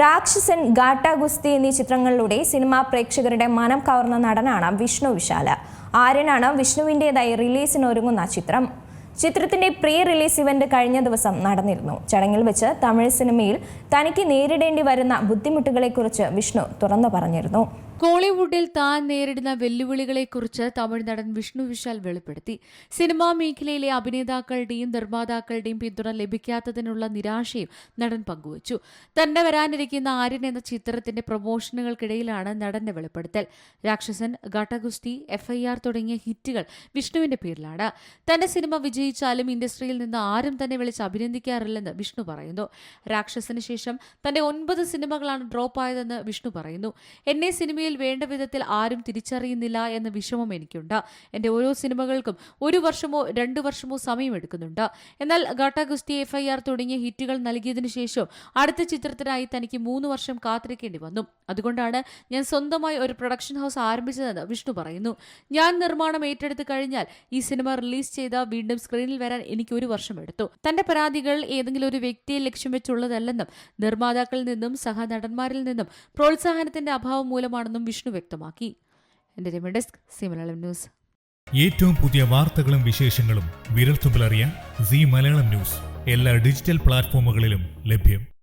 രാക്ഷസൻ ഗാട്ട ഗുസ്തി എന്നീ ചിത്രങ്ങളിലൂടെ സിനിമാ പ്രേക്ഷകരുടെ മനം കവർന്ന നടനാണ് വിഷ്ണു വിശാല. ആര്യനാണ് വിഷ്ണുവിന്റെതായി റിലീസിനൊരുങ്ങുന്ന ചിത്രം. ചിത്രത്തിന്റെ പ്രീ റിലീസ് ഇവന്റ് കഴിഞ്ഞ ദിവസം നടന്നിരുന്നു. ചടങ്ങിൽ വെച്ച് തമിഴ് സിനിമയിൽ തനിക്ക് നേരിടേണ്ടി വരുന്ന ബുദ്ധിമുട്ടുകളെക്കുറിച്ച് വിഷ്ണു തുറന്നു പറഞ്ഞിരുന്നു. കോളിവുഡിൽ താൻ നേരിടുന്ന വെല്ലുവിളികളെക്കുറിച്ച് തമിഴ് നടൻ വിഷ്ണു വിശാൽ വെളിപ്പെടുത്തി. സിനിമാ മേഖലയിലെ അഭിനേതാക്കളുടെയും നിർമ്മാതാക്കളുടെയും പിന്തുണ ലഭിക്കാത്തതിനുള്ള നിരാശയും നടൻ പങ്കുവച്ചു. തന്നെ വരാനിരിക്കുന്ന ആര്യൻ എന്ന ചിത്രത്തിന്റെ പ്രൊമോഷനുകൾക്കിടയിലാണ് നടന്റെ വെളിപ്പെടുത്തൽ. രാക്ഷസൻ ഗാട്ടഗുസ്തി എഫ്ഐആർ തുടങ്ങിയ ഹിറ്റുകൾ വിഷ്ണുവിന്റെ പേരിലാണ്. തന്റെ സിനിമ വിജയിച്ചാലും ഇൻഡസ്ട്രിയിൽ നിന്ന് ആരും തന്നെ വിളിച്ച് അഭിനന്ദിക്കാറില്ലെന്ന് വിഷ്ണു പറയുന്നു. രാക്ഷസന് ശേഷം തന്റെ ഒൻപത് സിനിമകളാണ് ഡ്രോപ്പ് ആയതെന്ന് വിഷ്ണു പറയുന്നു. എന്നെ സിനിമയിൽ വേണ്ട വിധത്തിൽ ആരും തിരിച്ചറിയുന്നില്ല എന്ന വിഷമം എനിക്കുണ്ട്. എന്റെ ഓരോ സിനിമകൾക്കും ഒരു വർഷമോ രണ്ടു വർഷമോ സമയമെടുക്കുന്നുണ്ട്. എന്നാൽ ഗാട്ട ഗുസ്തി എഫ്ഐആർ തുടങ്ങിയ ഹിറ്റുകൾ നൽകിയതിനു ശേഷം അടുത്ത ചിത്രത്തിനായി തനിക്ക് മൂന്ന് വർഷം കാത്തിരിക്കേണ്ടി വന്നു. അതുകൊണ്ടാണ് ഞാൻ സ്വന്തമായി ഒരു പ്രൊഡക്ഷൻ ഹൗസ് ആരംഭിച്ചതെന്ന് വിഷ്ണു പറയുന്നു. ഞാൻ നിർമ്മാണം ഏറ്റെടുത്ത് കഴിഞ്ഞാൽ ഈ സിനിമ റിലീസ് ചെയ്ത വീണ്ടും സ്ക്രീനിൽ വരാൻ എനിക്ക് ഒരു വർഷം എടുത്തു. തന്റെ പരാതികൾ ഏതെങ്കിലും ഒരു വ്യക്തിയെ ലക്ഷ്യം വെച്ചുള്ളതല്ലെന്നും നിർമ്മാതാക്കളിൽ നിന്നും സഹനടന്മാരിൽ നിന്നും പ്രോത്സാഹനത്തിന്റെ അഭാവം മൂലമാണെന്നും വിഷ്ണു വ്യക്തമാക്കി. എന്റെ ഡെസ്ക് മലയാളം ന്യൂസ് ഏറ്റവും പുതിയ വാർത്തകളും വിശേഷങ്ങളും വിരൽത്തുമ്പിലറിയാൻ സി മലയാളം ന്യൂസ് എല്ലാ ഡിജിറ്റൽ പ്ലാറ്റ്ഫോമുകളിലും ലഭ്യം.